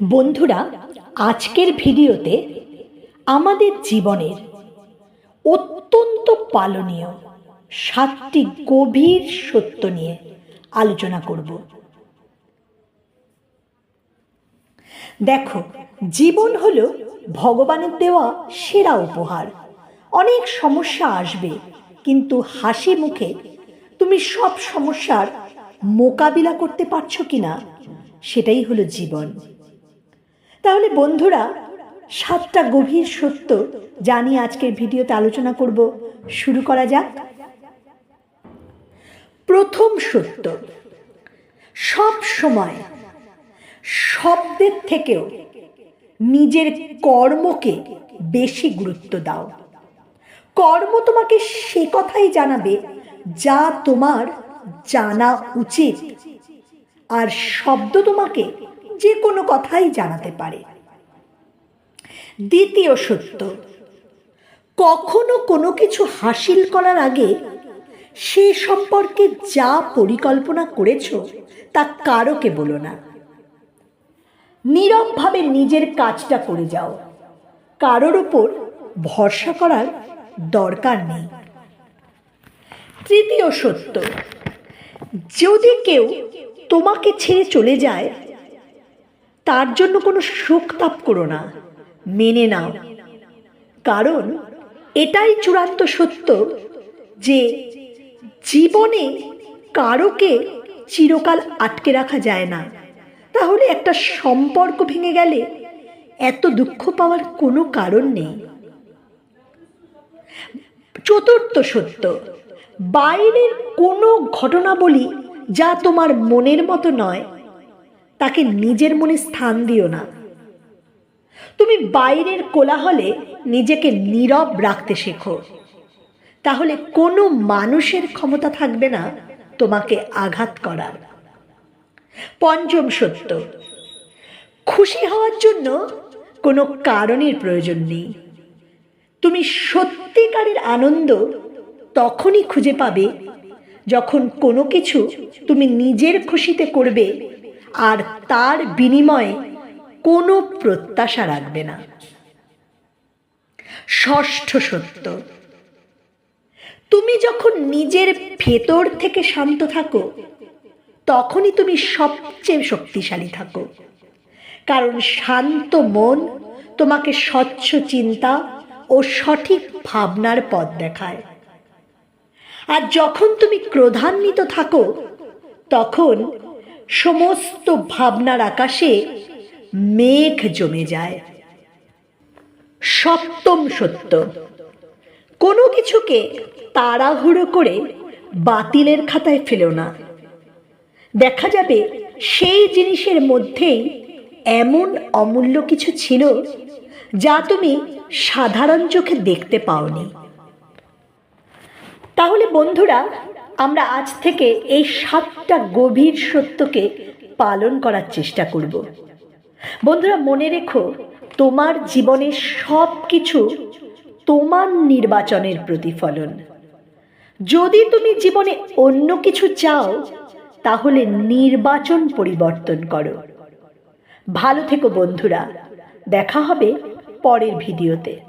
বন্ধুরা, আজকের ভিডিওতে আমাদের জীবনের অত্যন্ত পালনীয় সাতটি গভীর সত্য নিয়ে আলোচনা করব। দেখো, জীবন হলো ভগবানের দেওয়া সেরা উপহার। অনেক সমস্যা আসবে, কিন্তু হাসি মুখে তুমি সব সমস্যার মোকাবিলা করতে পারছ কি না সেটাই হলো জীবন। তাহলে বন্ধুরা, সাতটা গভীর সত্য জানি আজকের ভিডিওতে আলোচনা করব। শুরু করা যাক। প্রথম সত্য, সব সময় শব্দের থেকেও নিজের কর্মকে বেশি গুরুত্ব দাও। কর্ম তোমাকে সে কথাই জানাবে যা তোমার জানা উচিত। আর শব্দ তোমাকে যে কোনো কথাই জানাতে পারে। দ্বিতীয় সত্য, কখনো কোনো কিছু হাসিল করার আগে সে সম্পর্কে যা পরিকল্পনা করেছ তা কারোকে বলো না। নীরবভাবে নিজের কাজটা করে যাও। কারোর ওপর ভরসা করার দরকার নেই। তৃতীয় সত্য, যদি কেউ তোমাকে ছেড়ে চলে যায় তার জন্য কোনো শোক তাপ করো না। মেনে নাও। কারণ এটাই চূড়ান্ত সত্য যে জীবনে কারোকে চিরকাল আটকে রাখা যায় না। তাহলে একটা সম্পর্ক ভেঙে গেলে এত দুঃখ পাওয়ার কোনো কারণ নেই। চতুর্থ সত্য, বাইরের কোনো ঘটনাবলী যা তোমার মনের মতো নয় তাকে নিজের মনে স্থান দিও না। তুমি বাইরের কোলাহলে নিজেকে নীরব রাখতে শেখো। তাহলে কোনো মানুষের ক্ষমতা থাকবে না তোমাকে আঘাত করার। পঞ্চম সত্য, খুশি হওয়ার জন্য কোনো কারণের প্রয়োজন নেই। তুমি সত্যিকারের আনন্দ তখনই খুঁজে পাবে যখন কোনো কিছু তুমি নিজের খুশিতে করবে আর তার বিনিময়ে কোনো প্রত্যাশা রাখবে না। ষষ্ঠ সত্য, তুমি যখন নিজের ভেতর থেকে শান্ত থাকো, তখনই তুমি সবচেয়ে শক্তিশালী থাকো। কারণ শান্ত মন তোমাকে স্বচ্ছ চিন্তা ও সঠিক ভাবনার পথ দেখায়। আর যখন তুমি ক্রোধান্বিত থাকো, তখন সমস্ত ভাবনার আকাশে মেঘ জমে যায়। সপ্তম সত্য। কোনো কিছুকে তাড়াহুড়ো করে বাতিলের খাতায় ফেলো না। দেখা যাবে সেই জিনিসের মধ্যেই এমন অমূল্য কিছু ছিল যা তুমি সাধারণ চোখে দেখতে পাওনি। তাহলে বন্ধুরা, আমরা আজ থেকে এই সাতটা গভীর সত্যকে পালন করার চেষ্টা করব। বন্ধুরা, মনে রেখো, তোমার জীবনের সব কিছু তোমার নির্বাচনের প্রতিফলন। যদি তুমি জীবনে অন্য কিছু চাও, তাহলে নির্বাচন পরিবর্তন করো। ভালো থেকো বন্ধুরা, দেখা হবে পরের ভিডিওতে।